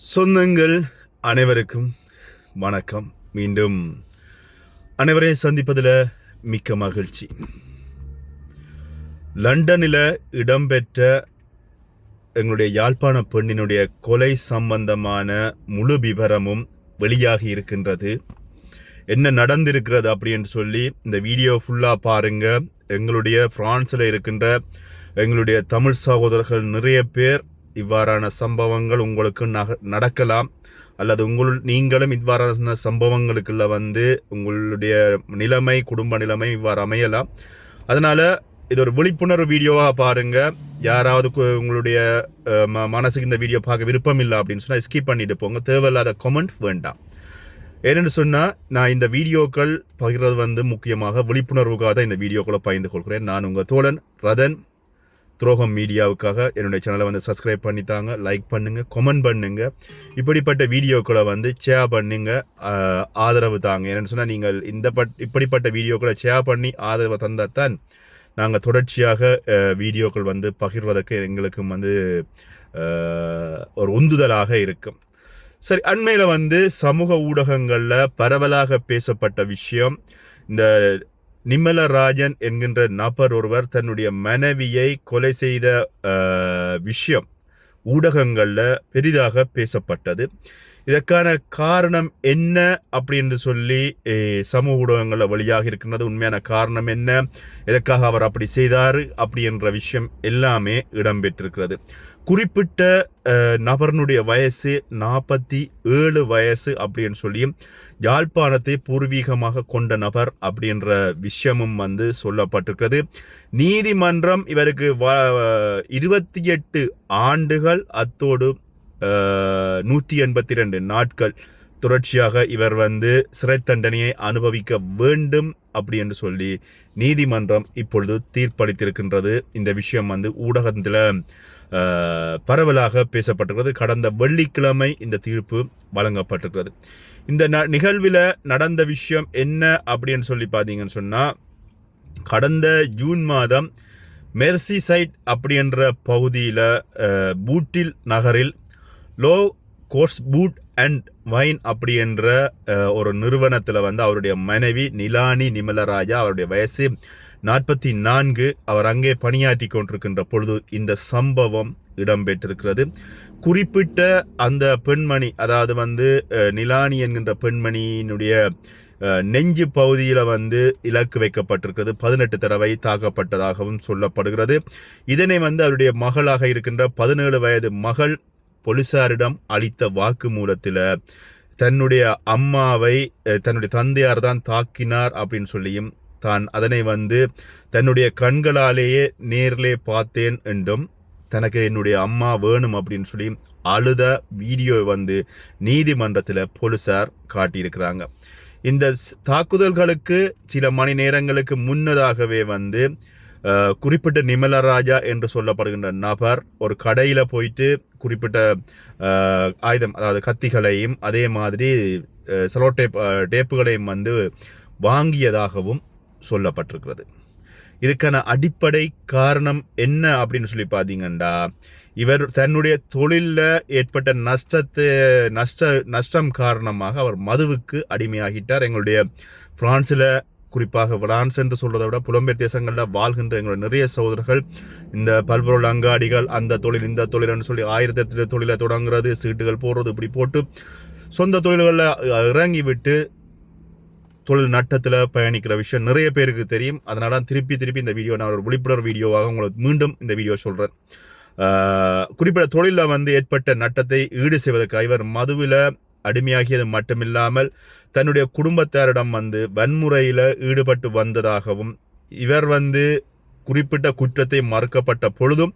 சொந்தங்கள் அனைவருக்கும் வணக்கம். மீண்டும் அனைவரையும் சந்திப்பதில் மிக்க மகிழ்ச்சி. லண்டனில் இடம்பெற்ற எங்களுடைய யாழ்ப்பாண பெண்ணினுடைய கொலை சம்பந்தமான முழு விவரமும் வெளியாகி இருக்கின்றது. என்ன நடந்திருக்கிறது அப்படின்னு சொல்லி இந்த வீடியோ ஃபுல்லாக பாருங்கள் எங்களுடைய ஃப்ரான்ஸில் இருக்கின்ற எங்களுடைய தமிழ் சகோதரர்கள் நிறைய பேர் இவ்வாறான சம்பவங்கள் உங்களுக்கு நக நடக்கலாம் அல்லது உங்கள் நீங்களும் இவ்வாறான சம்பவங்களுக்குள்ள வந்து உங்களுடைய நிலைமை குடும்ப நிலைமை இவ்வாறு அமையலாம். அதனால் இது ஒரு விழிப்புணர்வு வீடியோவாக பாருங்கள் யாராவது உங்களுடைய ம- மனசுக்கு இந்த வீடியோ பார்க்க விருப்பம் இல்லை அப்படின்னு சொன்னால் ஸ்கிப் பண்ணிட்டு போங்க. தேவையில்லாத கமெண்ட் வேண்டாம். ஏன்னு சொன்னால் நான் இந்த வீடியோக்கள் பகிர்றது வந்து முக்கியமாக விழிப்புணர்வுக்காக தான் இந்த வீடியோக்களை பகிர்ந்து கொள்கிறேன். நான் உங்கள் தோழன் ரதன். துரோகம் மீடியாவுக்காக என்னுடைய சேனலை வந்து சப்ஸ்கிரைப் பண்ணித்தாங்க லைக் பண்ணுங்கள் கமெண்ட் பண்ணுங்கள் இப்படிப்பட்ட வீடியோக்களை வந்து ஷேர் பண்ணுங்கள் ஆதரவு தாங்க. என்னென்னு சொன்னால் நீங்கள் இந்த பட் இப்படிப்பட்ட வீடியோக்களை ஷேர் பண்ணி ஆதரவு தந்தால் தான் நாங்கள் தொடர்ச்சியாக வீடியோக்கள் வந்து பகிர்வதற்கு எங்களுக்கும் வந்து ஒரு உந்துதலாக இருக்கும். சரி அண்மையில் வந்து சமூக ஊடகங்களில் பரவலாக பேசப்பட்ட விஷயம் இந்த நிம்மலராஜன் என்கின்ற நபர் ஒருவர் தன்னுடைய மனைவியை கொலை செய்த விஷயம் ஊடகங்களில் பெரிதாக பேசப்பட்டது. இதற்கான காரணம் என்ன அப்படின்னு சொல்லி சமூக ஊடகங்களில் வழியாக இருக்கின்றது. உண்மையான காரணம் என்ன? எதற்காக அவர் அப்படி செய்தார்? அப்படி என்ற விஷயம் எல்லாமே இடம்பெற்றிருக்கிறது. குறிப்பிட்ட நபர்னுடைய வயசு நாற்பத்தி ஏழு வயசு அப்படின்னு சொல்லி யாழ்ப்பாணத்தை பூர்வீகமாக கொண்ட நபர் அப்படின்ற விஷயமும் வந்து சொல்லப்பட்டிருக்கிறது. நீதிமன்றம் இவருக்கு வ இருபத்தி எட்டு ஆண்டுகள் அத்தோடு நூற்றி எண்பத்தி ரெண்டு நாட்கள் தொடர்ச்சியாக இவர் வந்து சிறை தண்டனையை அனுபவிக்க வேண்டும் அப்படி என்று சொல்லி நீதிமன்றம் இப்பொழுது தீர்ப்பளித்திருக்கின்றது. இந்த விஷயம் வந்து ஊடகத்தில் பரவலாக பேசப்பட்டிருக்கிறது. கடந்த வெள்ளிக்கிழமை இந்த தீர்ப்பு வழங்கப்பட்டிருக்கிறது. இந்த ந நிகழ்வில் நடந்த விஷயம் என்ன அப்படின்னு சொல்லி பார்த்தீங்கன்னு சொன்னால் கடந்த ஜூன் மாதம் மெர்சி சைட் பகுதியில் பூட்டில் நகரில் low course boot and wine அப்படி என்ற ஒரு நிறுவனத்தில் வந்து அவருடைய மனைவி நிலானி நிமலராஜா அவருடைய வயசு நாற்பத்தி நான்கு அவர் அங்கே பணியாற்றி கொண்டிருக்கின்ற பொழுது இந்த சம்பவம் இடம்பெற்றிருக்கிறது. குறிப்பிட்ட அந்த பெண்மணி அதாவது வந்து நிலானி என்கின்ற பெண்மணியினுடைய நெஞ்சு பகுதியில் வந்து இலக்கு வைக்கப்பட்டிருக்கிறது. பதினெட்டு தடவை தாக்கப்பட்டதாகவும் சொல்லப்படுகிறது. இதனை வந்து அவருடைய மகளாக இருக்கின்ற பதினேழு வயது மகள் போலீசாரிடம் அளித்த வாக்குமூலத்தில் தன்னுடைய அம்மாவை தன்னுடைய தந்தையார் தான் தாக்கினார் அப்படின்னு சொல்லியும் தான் அதனை வந்து தன்னுடைய கண்களாலேயே நேரிலே பார்த்தேன் என்றும் தனக்கு என்னுடைய அம்மா வேணும் அப்படின்னு சொல்லி அழுத வீடியோ வந்து நீதிமன்றத்தில் போலீசார் காட்டியிருக்கிறாங்க. இந்த ஸ்- தாக்குதல்களுக்கு சில மணி நேரங்களுக்கு முன்னதாகவே வந்து குறிப்பிட்ட நிமலராஜா என்று சொல்லப்படுகின்ற நபர் ஒரு கடையில் போயிட்டு குறிப்பிட்ட ஆயுதம் அதாவது கத்திகளையும் அதே மாதிரி அஹ், செலோ டேப் டேப்புகளையும் வந்து வாங்கியதாகவும் சொல்லப்பட்டிருக்கிறது. இதுக்கான அடிப்படை காரணம் என்ன அப்படின்னு சொல்லி பார்த்தீங்கன்னா இவர் தன்னுடைய தொழிலில் ஏற்பட்ட நஷ்டத்தை நஷ்ட நஷ்டம் காரணமாக அவர் மதுவுக்கு அடிமையாகிட்டார். எங்களுடைய பிரான்ஸில் குறிப்பாக பிரான்ஸ் என்று சொல்றதை விட புலம்பெயர் தேசங்களில் வாழ்கின்ற எங்களுடைய நிறைய சகோதரர்கள் இந்த பல்பொருள் அங்காடிகள் அந்த தொழில் இந்த தொழில்னு சொல்லி ஆயிரத்தி எட்டு தொழிலை தொடங்குறது சீட்டுகள் போடுறது இப்படி போட்டு சொந்த தொழில்களில் இறங்கிவிட்டு தொழில் நட்டத்தில் பயணிக்கிற விஷயம் நிறைய பேருக்கு தெரியும். அதனால தான் திருப்பி திருப்பி இந்த வீடியோ நான் ஒரு விழிப்புணர்வு வீடியோவாக உங்களுக்கு மீண்டும் இந்த வீடியோ சொல்கிறேன் குறிப்பிட்ட தொழிலில் வந்து ஏற்பட்ட நட்டத்தை ஈடு செய்வதற்காக இவர் மதுவில் அடிமையாகியது மட்டுமில்லாமல் தன்னுடைய குடும்பத்தாரிடம் வந்து வன்முறையில் ஈடுபட்டு வந்ததாகவும் இவர் வந்து குறிப்பிட்ட குற்றத்தை மறுக்கப்பட்ட பொழுதும்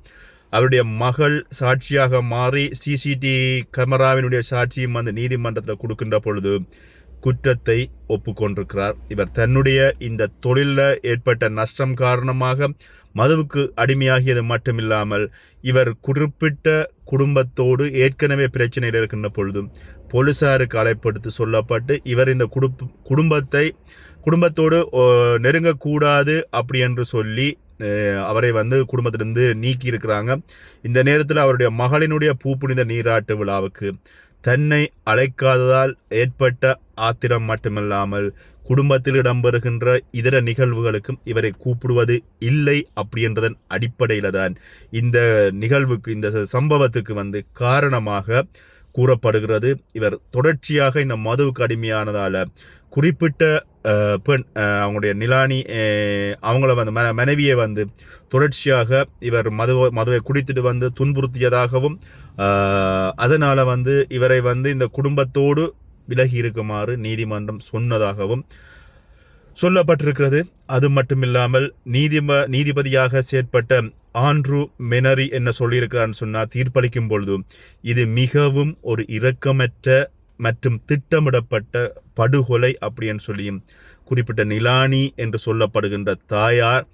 அவருடைய மகள் சாட்சியாக மாறி சிசிடிவி கேமராவினுடைய சாட்சியும் வந்து நீதிமன்றத்தில் கொடுக்கின்ற பொழுது குற்றத்தை ஒப்புக்கொண்டிருக்கிறார். இவர் தன்னுடைய இந்த தொழிலில் ஏற்பட்ட நஷ்டம் காரணமாக மதுவுக்கு அடிமையாகியது மட்டுமில்லாமல் இவர் குறிப்பிட்ட குடும்பத்தோடு ஏற்கனவே பிரச்சனையில் இருக்கின்ற பொழுதும் போலீசாருக்கு அழைப்படுத்தி சொல்லப்பட்டு இவர் இந்த குடும்ப குடும்பத்தை குடும்பத்தோடு நெருங்கக்கூடாது அப்படி என்று சொல்லி அவரை வந்து குடும்பத்திலிருந்து நீக்கி இருக்கிறாங்க இந்த நேரத்தில் அவருடைய மகளினுடைய பூப்புனித நீராட்டு விழாவுக்கு தன்னை அழைக்காததால் ஏற்பட்ட ஆத்திரம் மட்டுமில்லாமல் குடும்பத்தில் இடம்பெறுகின்ற இதர நிகழ்வுகளுக்கும் இவரை கூப்பிடுவது இல்லை அப்படின்றதன் அடிப்படையில் தான் இந்த நிகழ்வுக்கு இந்த சம்பவத்துக்கு வந்து காரணமாக கூறப்படுகிறது. இவர் தொடர்ச்சியாக இந்த மதுவுக்கு அடிமையானதால் குறிப்பிட்ட பெண் அவங்களுடைய நிலானி அவங்கள வந்து மன மனைவியை வந்து தொடர்ச்சியாக இவர் மது மதுவை குடித்துட்டு வந்து துன்புறுத்தியதாகவும் அதனால் வந்து இவரை வந்து இந்த குடும்பத்தோடு விலகி இருக்குமாறு நீதிமன்றம் சொன்னதாகவும் சொல்லப்பட்டிருக்கிறது. அது மட்டுமில்லாமல் நீதிம நீதிபதியாக செயற்பட்ட ஆண்ட்ரூ மெனரி என்ன சொல்லியிருக்கிறான்னு சொன்னால் தீர்ப்பளிக்கும் பொழுது இது மிகவும் ஒரு இரக்கமற்ற மற்றும் திட்டமிடப்பட்ட படுகொலை அப்படின்னு சொல்லியும் குறிப்பிட்ட நிலானி என்று சொல்லப்படுகின்ற தாயார்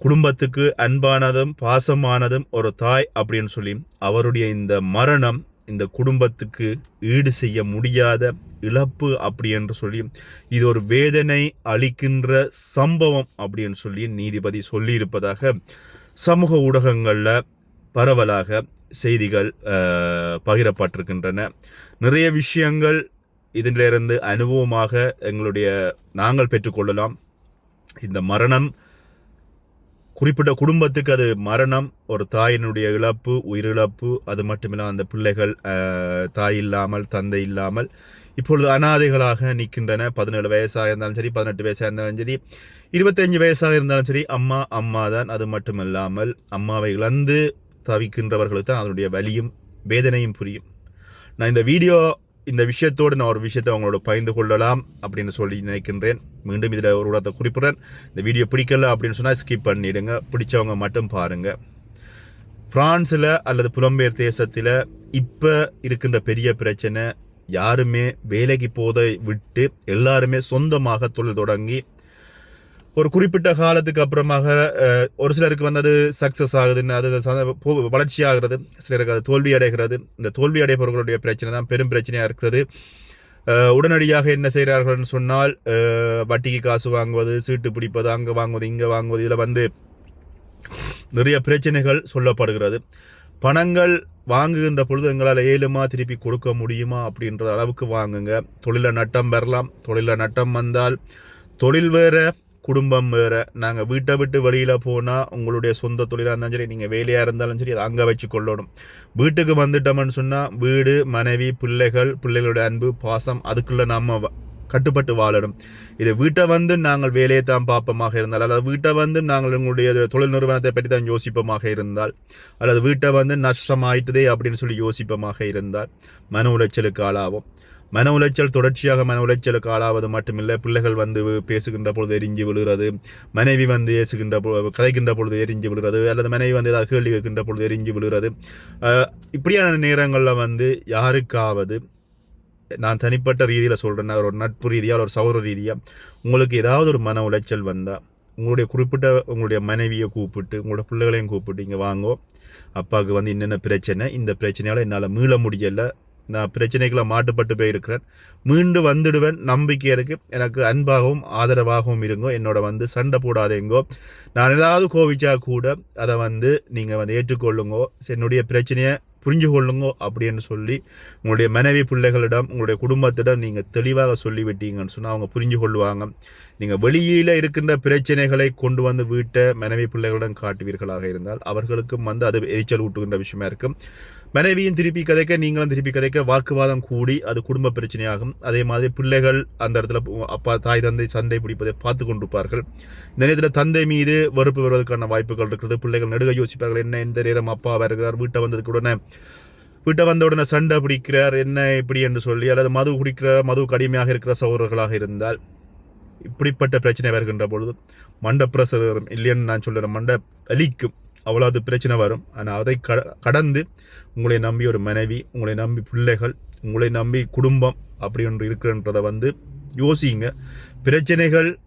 குடும்பத்துக்கு அன்பானதும் பாசமானதும் ஒரு தாய் அப்படின்னு சொல்லி அவருடைய இந்த மரணம் இந்த குடும்பத்துக்கு ஈடு செய்ய முடியாத இழப்பு அப்படி என்று சொல்லி இது ஒரு வேதனை அளிக்கின்ற சம்பவம் அப்படின்னு சொல்லி நீதிபதி சொல்லியிருப்பதாக சமூக ஊடகங்களில் பரவலாக செய்திகள் பகிரப்பட்டிருக்கின்றன. நிறைய விஷயங்கள் இதிலிருந்து அனுபவமாக எங்களுடைய நாங்கள் பெற்றுக்கொள்ளலாம். இந்த மரணம் குறிப்பிட்ட குடும்பத்துக்கு அது மரணம் ஒரு தாயினுடைய இழப்பு உயிரிழப்பு அது மட்டுமில்லாமல் அந்த பிள்ளைகள் தாய் இல்லாமல் தந்தை இல்லாமல் இப்பொழுது அனாதைகளாக நிற்கின்றன. பதினேழு வயசாக இருந்தாலும் சரி பதினெட்டு வயசாக இருந்தாலும் சரி இருபத்தஞ்சு வயசாக இருந்தாலும் சரி அம்மா அம்மா தான். அது மட்டுமல்லாமல் அம்மாவை இழந்து தவிக்கின்றவர்களுக்கு தான் அதனுடைய வலியும் வேதனையும் புரியும். நான் இந்த வீடியோ இந்த விஷயத்தோடு நான் ஒரு விஷயத்தை அவங்களோட பகிர்ந்து கொள்ளலாம் அப்படின்னு சொல்லி நினைக்கின்றேன். மீண்டும் இதில் ஒரு இடத்தை குறிப்பிடுறேன். இந்த வீடியோ பிடிக்கல அப்படின்னு சொன்னால் ஸ்கிப் பண்ணிடுங்க. பிடிச்சவங்க மட்டும் பாருங்கள் ஃப்ரான்ஸில் அல்லது புலம்பெயர் தேசத்தில் இப்போ இருக்கின்ற பெரிய பிரச்சனை யாருமே வேலைக்கு போதை விட்டு எல்லாருமே சொந்தமாக தொழில் தொடங்கி ஒரு குறிப்பிட்ட காலத்துக்கு அப்புறமாக ஒரு சிலருக்கு வந்து அது சக்ஸஸ் ஆகுதுன்னு அது வளர்ச்சி ஆகிறது சிலருக்கு அது தோல்வி அடைகிறது. இந்த தோல்வி அடைபவர்களுடைய பிரச்சனை தான் பெரும் பிரச்சனையாக இருக்கிறது. உடனடியாக என்ன செய்கிறார்கள்னு சொன்னால் வட்டிக்கு காசு வாங்குவது சீட்டு பிடிப்பது அங்கே வாங்குவது இங்கே வாங்குவது இதில் வந்து நிறைய பிரச்சனைகள் சொல்லப்படுகிறது. பணங்கள் வாங்குகின்ற பொழுது எங்களால் ஏழுமா திருப்பி கொடுக்க முடியுமா அப்படின்ற அளவுக்கு வாங்குங்க. தொழிலில் நட்டம் பெறலாம். தொழிலில் நட்டம் வந்தால் தொழில் வேறு குடும்பம் வேறு. நாங்கள் வீட்டை விட்டு வெளியில் போனால் உங்களுடைய சொந்த தொழிலாக இருந்தாலும் சரி நீங்கள் வேலையாக இருந்தாலும் சரி அதை அங்கே வச்சு கொள்ளணும். வீட்டுக்கு வந்துட்டோம்னு சொன்னால் வீடு மனைவி பிள்ளைகள் பிள்ளைகளுடைய அன்பு பாசம் அதுக்குள்ளே நம்ம கட்டுப்பட்டு வாழணும். இது வீட்டை வந்து நாங்கள் வேலையை தான் பார்ப்போமாக இருந்தால் அல்லது வீட்டை வந்து நாங்கள் எங்களுடைய தொழில் நிறுவனத்தை பற்றி தான் யோசிப்போமாக இருந்தால் அல்லது வீட்டை வந்து நஷ்டமாயிட்டதே அப்படின்னு சொல்லி யோசிப்போமாக இருந்தால் மன உளைச்சலுக்கு ஆளாகும் மன உளைச்சல் தொடர்ச்சியாக மன உளைச்சலுக்கு ஆளாவது மட்டுமில்லை. பிள்ளைகள் வந்து பேசுகின்ற பொழுது எரிஞ்சு விழுகிறது. மனைவி வந்து ஏசுகின்ற பொ- கதைக்கின்ற பொழுது எரிஞ்சு விழுகிறது. அல்லது மனைவி வந்து ஏதாவது கேள்வி கேட்கின்ற பொழுது எரிஞ்சு விழுகிறது. இப்படியான நேரங்களில் வந்து யாருக்காவது நான் தனிப்பட்ட ரீதியில் சொல்கிறேன் ஒரு நட்பு ரீதியாக ஒரு சௌர ரீதியாக உங்களுக்கு ஏதாவது ஒரு மன உளைச்சல் வந்தால் உங்களுடைய குறிப்பிட்ட உங்களுடைய மனைவியை கூப்பிட்டு உங்களோட பிள்ளைகளையும் கூப்பிட்டு இங்கே வாங்கோ. அப்பாவுக்கு வந்து என்னென்ன பிரச்சனை? இந்த பிரச்சனையால் என்னால் மீள முடியலை. பிரச்சனைகளை மாட்டுப்பட்டு போயிருக்கிறேன். மீண்டு வந்துடுவேன் நம்பிக்கை இருக்கு. எனக்கு அன்பாகவும் ஆதரவாகவும் இருங்கோ. என்னோட வந்து சண்டை போடாதேங்கோ நான் ஏதாவது கோவிச்சா கூட அதை வந்து நீங்கள் வந்து ஏற்றுக்கொள்ளுங்கோ. என்னுடைய பிரச்சனையை புரிஞ்சு கொள்ளுங்கோ அப்படின்னு சொல்லி உங்களுடைய மனைவி பிள்ளைகளிடம் உங்களுடைய குடும்பத்திடம் நீங்கள் தெளிவாக சொல்லிவிட்டீங்கன்னு சொன்னால் அவங்க புரிஞ்சு கொள்வாங்க நீங்கள் வெளியில் இருக்கின்ற பிரச்சனைகளை கொண்டு வந்து வீட்டை மனைவி பிள்ளைகளிடம் காட்டுவீர்களாக இருந்தால் அவர்களுக்கும் வந்து அது எரிச்சல் ஊட்டுகின்ற விஷயமா இருக்கும் மனைவியும் திருப்பி கதைக்க நீங்களும் திருப்பி கதைக்க வாக்குவாதம் கூடி அது குடும்ப பிரச்சனையாகும். அதே மாதிரி பிள்ளைகள் அந்த இடத்துல அப்பா தாய் தந்தை சண்டை பிடிப்பதை பார்த்து கொண்டிருப்பார்கள். இந்த நேரத்தில் தந்தை மீது வெறுப்பு வருவதற்கான வாய்ப்புகள் இருக்கிறது. பிள்ளைகள் நெடுக யோசிப்பார்கள் என்ன இந்த நேரம் அப்பா வருகிறார் வீட்டை வந்ததுக்கு உடனே வீட்டை வந்த உடனே சண்டை பிடிக்கிறார் என்ன இப்படி என்று சொல்லி அல்லது மது குடிக்கிற மது கடுமையாக இருக்கிற சகோதரர்களாக இருந்தால் இப்படிப்பட்ட பிரச்சனை வருகின்ற பொழுது மண்ட பிரசரம் இல்லைன்னு நான் சொல்கிறேன் மண்ட வலிக்கும் அவ்வளவு பிரச்சனை வரும். ஆனால் அதை க கடந்து உங்களை நம்பி ஒரு மனைவி உங்களை நம்பி பிள்ளைகள் உங்களை நம்பி குடும்பம் அப்படி ஒன்று இருக்குன்றதை வந்து யோசிங்க. பிரச்சனைகள்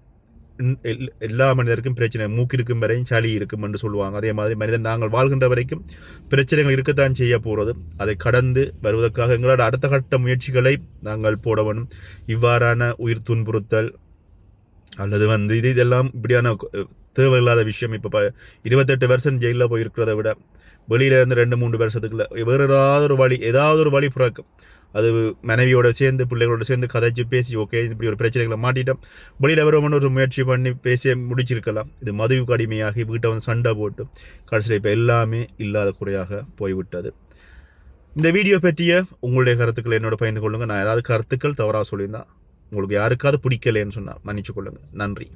எல்- எல்லா மனிதருக்கும் பிரச்சனை. மூக்கு இருக்கும் வரையும் சளி இருக்கும் என்று சொல்லுவாங்க. அதே மாதிரி மனிதன் நாங்கள் வாழ்கின்ற வரைக்கும் பிரச்சனைகள் இருக்கத்தான் செய்ய போகிறது அதை கடந்து வருவதற்காக எங்களோட அடுத்த கட்ட முயற்சிகளை நாங்கள் போட வேணும். இவ்வாறான உயிர் துன்புறுத்தல் அல்லது வந்து இது இதெல்லாம் இப்படியான தேவையில்லாத விஷயம். இப்போ இருபத்தெட்டு வருஷம் ஜெயிலில் போயிருக்கிறத விட வெளியில இருந்து ரெண்டு மூணு வருஷத்துக்குள்ள வேறு ஏதாவது ஒரு வழி ஏதாவது ஒரு வழி பிறக்கும். அது மனைவியோட சேர்ந்து பிள்ளைகளோட சேர்ந்து கதைச்சு பேசி ஓகே இப்படி ஒரு பிரச்சனைகளை மாட்டிட்டோம். வெளியில் வருவோம்னு ஒரு முயற்சி பண்ணி பேசி முடிச்சிருக்கலாம். இது மதுவுக்கு கடுமையாகி வீட்டை வந்து சண்டை போட்டு கடைசியில் இப்போ எல்லாமே இல்லாத குறையாக போய்விட்டது. இந்த வீடியோ பற்றிய உங்களுடைய கருத்துக்களை என்னோட பகிர்ந்து கொள்ளுங்கள் நான் ஏதாவது கருத்துக்கள் தவறாக சொல்லியிருந்தேன் உங்களுக்கு யாருக்காவது பிடிக்கலைன்னு சொன்னால் மன்னிச்சு கொள்ளுங்கள் நன்றி.